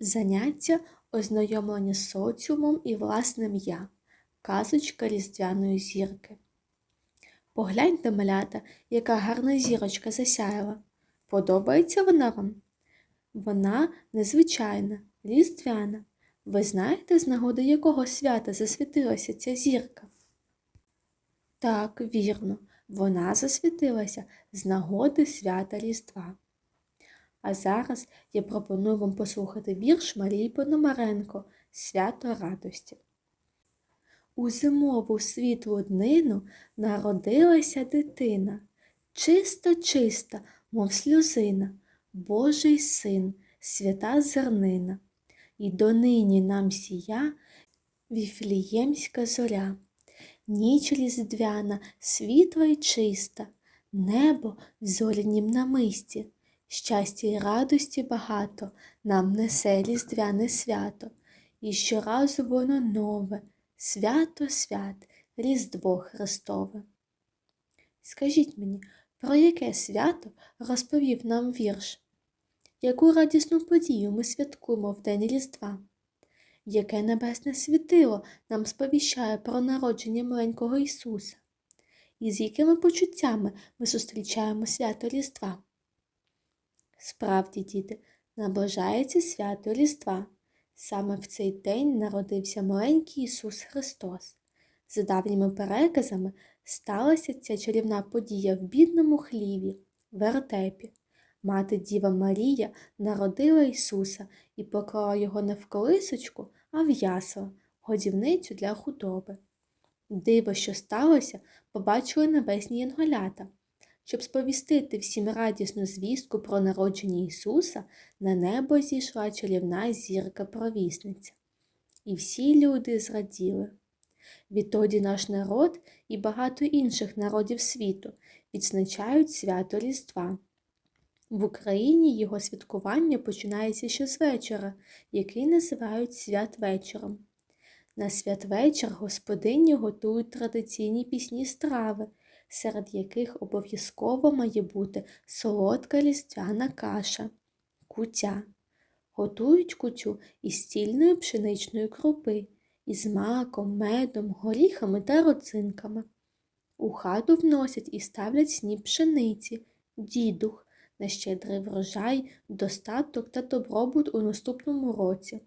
Заняття ознайомлення з соціумом і власним я. Казочка різдвяної зірки. Погляньте, малята, яка гарна зірочка засяяла. Подобається вона вам? Вона незвичайна, різдвяна. Ви знаєте, з нагоди якого свята засвітилася ця зірка? Так, вірно, вона засвітилася з нагоди свята Різдва. А зараз я пропоную вам послухати вірш Марії Пономаренко Свято радості. У зимову світлу днину народилася дитина, чиста, чиста, мов сльозина, Божий син, свята зернина, і донині нам сія віфліємська зоря. Ніч різдвяна, світла й чиста, небо в зорянім намисті. Щастя й радості багато нам несе різдвяне свято, і щоразу воно нове, свято свят, Різдво Христове. Скажіть мені, про яке свято розповів нам вірш? Яку радісну подію ми святкуємо в День Різдва? Яке небесне світило нам сповіщає про народження маленького Ісуса? І з якими почуттями ми зустрічаємо свято Різдва? Справді, діти, наближається свято Різдва. Саме в цей день народився маленький Ісус Христос. За давніми переказами сталася ця чарівна подія в бідному хліві, вертепі. Мати Діва Марія народила Ісуса і поклала його не в колисочку, а в ясла, годівницю для худоби. Диво, що сталося, побачили небесні янголята. Щоб сповістити всім радісну звістку про народження Ісуса, на небо зійшла чарівна зірка провісниця. І всі люди зраділи. Відтоді наш народ і багато інших народів світу відзначають свято Різдва. В Україні його святкування починається ще з вечора, який називають святвечором. На святвечір господині готують традиційні пісні страви, серед яких обов'язково має бути солодка різдвяна каша, кутя. Готують кутю із стільної пшеничної крупи, із маком, медом, горіхами та родзинками. У хату вносять і ставлять сніп пшениці, дідух, на щедрий врожай, достаток та добробут у наступному році.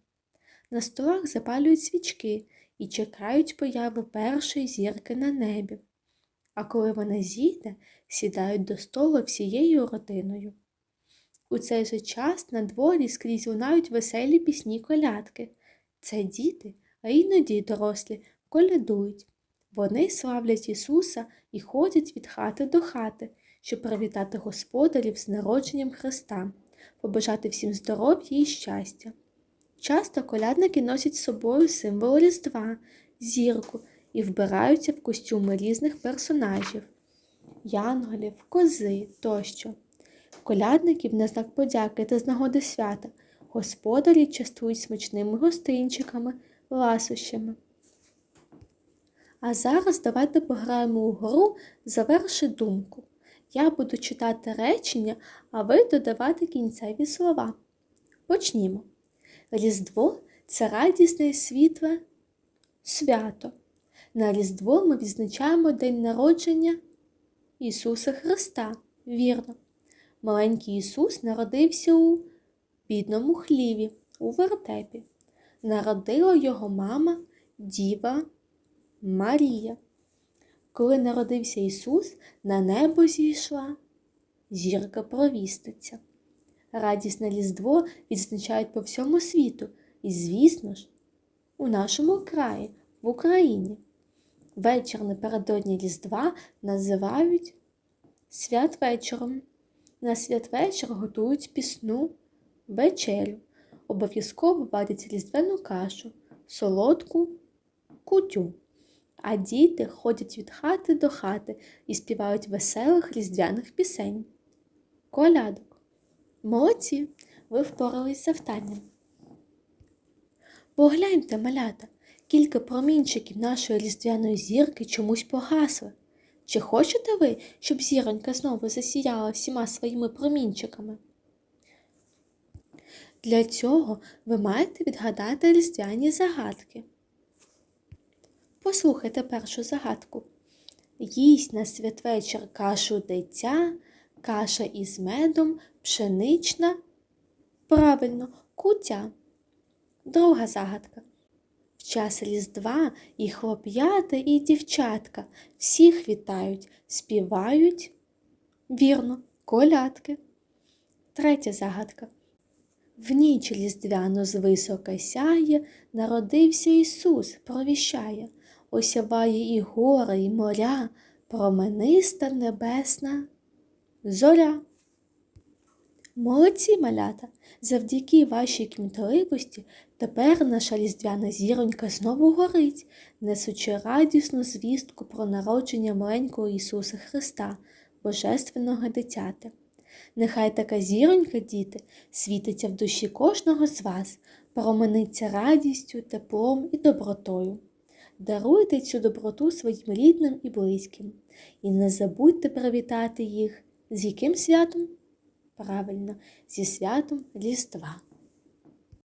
На столах запалюють свічки і чекають появи першої зірки на небі. А коли вона зійде, сідають до столу всією родиною. У цей же час на дворі скрізь лунають веселі пісні колядки. Це діти, а іноді дорослі, колядують. Вони славлять Ісуса і ходять від хати до хати, щоб привітати господарів з народженням Христа, побажати всім здоров'я і щастя. Часто колядники носять з собою символ Різдва, зірку і вбираються в костюми різних персонажів янголів, кози тощо. Колядників на знак подяки та з нагоди свята господарі частують смачними гостинчиками, ласощами. А зараз давайте пограємо у гру Заверши думку. Я буду читати речення, а ви додавати кінцеві слова. Почнімо. Різдво це радісне і світле свято. На Різдво ми відзначаємо День народження Ісуса Христа. Вірно. Маленький Ісус народився у бідному хліві, у вертепі. Народила його мама Діва Марія. Коли народився Ісус, на небо зійшла зірка провістиця. Радісне Різдво відзначають по всьому світу і, звісно ж, у нашому краї, в Україні. Вечір напередодні Різдва називають святвечором. На святвечір готують пісну вечерю. Обов'язково варять різдвяну кашу, солодку кутю. А діти ходять від хати до хати і співають веселих різдвяних пісень. Колядок. Молодці, ви впорались з завданням. Погляньте, малята, кілька промінчиків нашої різдвяної зірки чомусь погасли. Чи хочете ви, щоб зіронька знову засіяла всіма своїми промінчиками? Для цього ви маєте відгадати різдвяні загадки. Послухайте першу загадку. Їсть на святвечір кашу дитя, каша із медом, пшенична. Правильно, кутя. Друга загадка. В час Різдва і хлоп'ята, і дівчатка всіх вітають, співають. Вірно, колядки. Третя загадка. В ніч різдвяно звисока сяє, народився Ісус, провіщає, осяває і гори, і моря, промениста небесна зоря. Молодці малята! Завдяки вашій кмітливості тепер наша різдвяна зіронька знову горить, несучи радісну звістку про народження маленького Ісуса Христа, Божественного дитяти. Нехай така зіронька, діти, світиться в душі кожного з вас, промениться радістю, теплом і добротою. Даруйте цю доброту своїм рідним і близьким, і не забудьте привітати їх з яким святом? Правильно, зі святом Різдва.